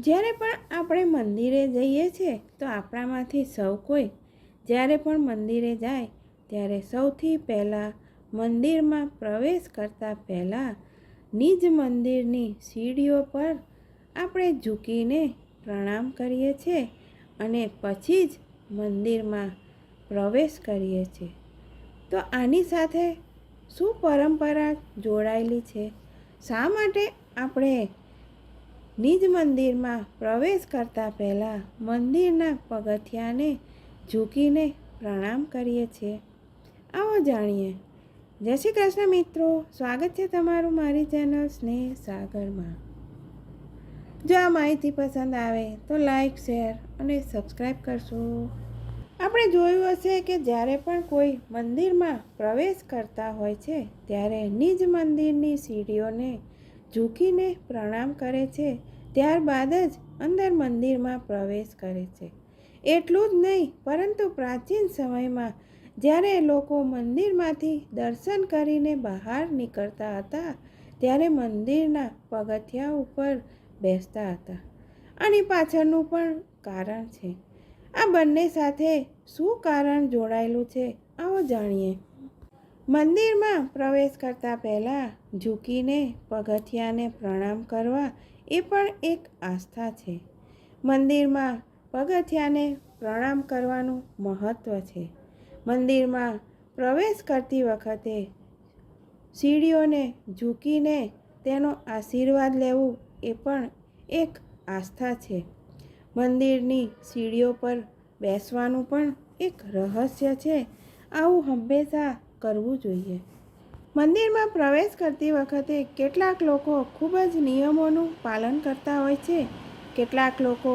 જ્યારે પણ આપણે મંદિરે જઈએ છીએ, તો આપણામાંથી સૌ કોઈ જ્યારે પણ મંદિરે જાય, ત્યારે સૌથી પહેલાં મંદિરમાં પ્રવેશ કરતાં પહેલાં નિજ મંદિરની સીડીઓ પર આપણે ઝૂકીને પ્રણામ કરીએ છીએ અને પછી જ મંદિરમાં પ્રવેશ કરીએ છીએ. તો આની સાથે શું પરંપરા જોડાયેલી છે? શા માટે આપણે નિજ મંદિરમાં પ્રવેશ કરતાં પહેલાં મંદિરના પગથિયાને ઝૂકીને પ્રણામ કરીએ છીએ. આવો જાણીએ. જય શ્રી કૃષ્ણ મિત્રો. સ્વાગત છે તમારું મારી ચેનલ સ્નેહ સાગરમાં. જો આ માહિતી પસંદ આવે તો લાઈક, શેર અને સબસ્ક્રાઈબ કરશો. આપણે જોયું હશે કે જ્યારે પણ કોઈ મંદિરમાં પ્રવેશ કરતા હોય છે, ત્યારે નિજ મંદિરની સીડીઓને ઝૂકીને પ્રણામ કરે છે, ત્યારબાદ જ અંદર મંદિરમાં પ્રવેશ કરે છે. એટલું જ નહીં, પરંતુ પ્રાચીન સમયમાં જ્યારે લોકો મંદિરમાંથી દર્શન કરીને બહાર નીકળતા હતા, ત્યારે મંદિરના પગથિયા ઉપર બેસતા હતા. આની પાછળનું પણ કારણ છે. આ બંને સાથે શું કારણ જોડાયેલું છે, આવો જાણીએ. મંદિરમાં પ્રવેશ કરતાં પહેલાં ઝૂકીને પગથિયાને પ્રણામ કરવા એ પણ એક આસ્થા છે. મંદિરમાં પગથિયાને પ્રણામ કરવાનું મહત્ત્વ છે. મંદિરમાં પ્રવેશ કરતી વખતે સીડીઓને ઝૂકીને તેનો આશીર્વાદ લેવું એ પણ એક આસ્થા છે. મંદિરની સીડીઓ પર બેસવાનું પણ એક રહસ્ય છે. આવું હંમેશા કરવું જોઈએ. મંદિરમાં પ્રવેશ કરતી વખતે કેટલાક લોકો ખૂબ જ નિયમોનું પાલન કરતા હોય છે. કેટલાક લોકો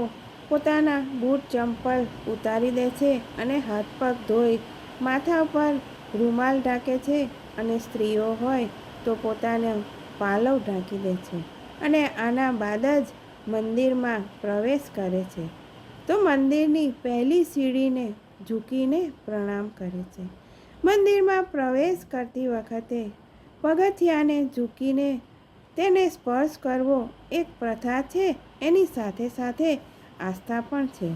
પોતાના બૂટ ચંપલ ઉતારી દે છે અને હાથ પગ ધોઈ માથા પર રૂમાલ ઢાંકે છે અને સ્ત્રીઓ હોય તો પોતાને પાલવ ઢાંકી દે છે અને આના બાદ જ મંદિરમાં પ્રવેશ કરે છે. તો મંદિરની પહેલી સીડીને ઝૂકીને પ્રણામ કરે છે. મંદિરમાં પ્રવેશ કરતી વખતે પગથિયાને ઝૂકીને તેને સ્પર્શ કરવો એક પ્રથા છે. એની સાથે સાથે આસ્થા પણ છે.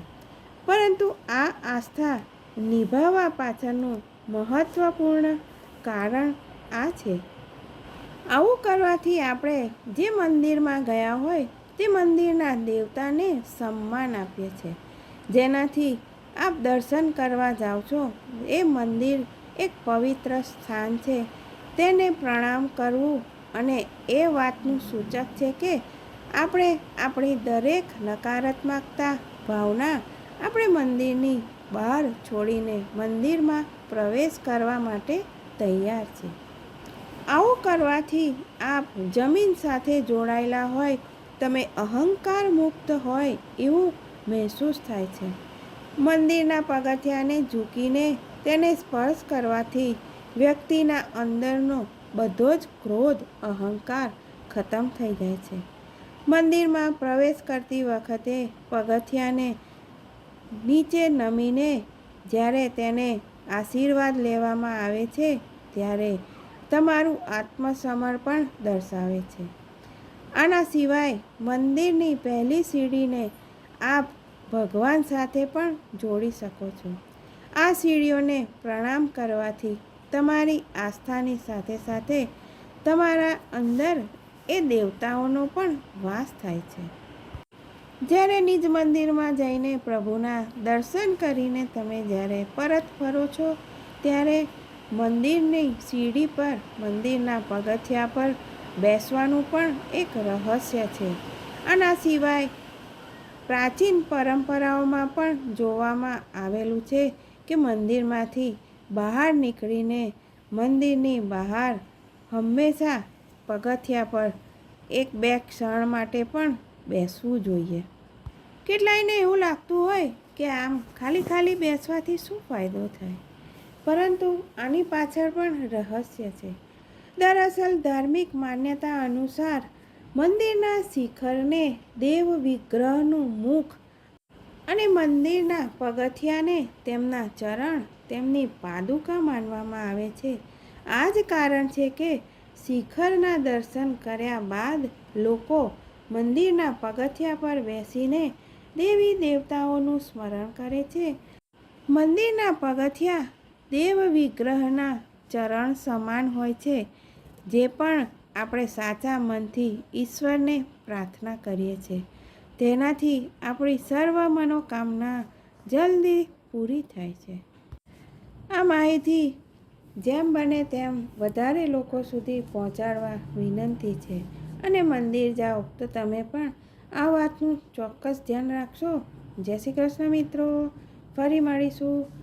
પરંતુ આ આસ્થા નિભાવવા પાછળનું મહત્ત્વપૂર્ણ કારણ આ છે. આવું કરવાથી આપણે જે મંદિરમાં ગયા હોય તે મંદિરના દેવતાને સન્માન આપીએ છીએ. જેનાથી આપ દર્શન કરવા જાઓ છો એ મંદિર એક પવિત્ર સ્થાન છે. તેને પ્રણામ કરવું અને એ વાતનું સૂચક છે કે આપણે આપણી દરેક નકારાત્મકતા ભાવના આપણે મંદિરની બહાર છોડીને મંદિરમાં પ્રવેશ કરવા માટે તૈયાર છે. આવું કરવાથી આપ જમીન સાથે જોડાયેલા હોય, તમે અહંકાર મુક્ત હોય એવું મહેસૂસ થાય છે. મંદિરના પગથિયાને ઝૂકીને તેને સ્પર્શ કરવાથી વ્યક્તિના અંદરનો બધો જ ક્રોધ, અહંકાર ખતમ થઈ જાય છે. મંદિરમાં પ્રવેશ કરતી વખતે પગથિયાને નીચે નમીને જ્યારે તેને આશીર્વાદ લેવામાં આવે છે, ત્યારે તમારું આત્મસમર્પણ દર્શાવે છે. આના સિવાય મંદિરની પહેલી સીડીને આપ ભગવાન સાથે પણ જોડી શકો છો. આ સીડીઓને પ્રણામ કરવાથી તમારી આસ્થાની સાથે સાથે તમારા અંદર એ દેવતાઓનો પણ વાસ થાય છે. જ્યારે નિજ મંદિરમાં જઈને પ્રભુના દર્શન કરીને તમે જ્યારે પરત ફરો છો, ત્યારે મંદિરની સીડી પર, મંદિરના પગથિયા પર બેસવાનું પણ એક રહસ્ય છે. આના સિવાય પ્રાચીન પરંપરાઓમાં પણ જોવામાં આવેલું છે કે મંદિરમાંથી બહાર નીકળીને મંદિરની બહાર હંમેશા પગથિયા પર એક બે ક્ષણ માટે પણ બેસવું જોઈએ. કેટલાયને એવું લાગતું હોય કે આમ ખાલી ખાલી બેસવાથી શું ફાયદો થાય? પરંતુ આની પાછળ પણ રહસ્ય છે. દરઅસલ ધાર્મિક માન્યતા અનુસાર મંદિરના શિખરને દેવ વિગ્રહનું મુખ અને મંદિરના પગથિયાને તેમના ચરણ તેમની પાદુકા માનવામાં આવે છે. આ જ કારણ છે કે શિખરના દર્શન કર્યા બાદ લોકો મંદિરના પગથિયા પર બેસીને દેવી દેવતાઓનું સ્મરણ કરે છે. મંદિરના પગથિયા દેવ વિગ્રહના ચરણ સમાન હોય છે, જે પણ આપણે સાચા મનથી ઈશ્વરને પ્રાર્થના કરીએ છીએ તેનાથી આપણી સર્વ મનોકામના જલ્દી પૂરી થાય છે. આ માહિતી જેમ બને તેમ વધારે લોકો સુધી પહોંચાડવા વિનંતી છે. અને મંદિર જાઓ તો તમે પણ આ વાતનું ચોક્કસ ધ્યાન રાખશો. જય શ્રી કૃષ્ણ મિત્રો. ફરી મળીશું.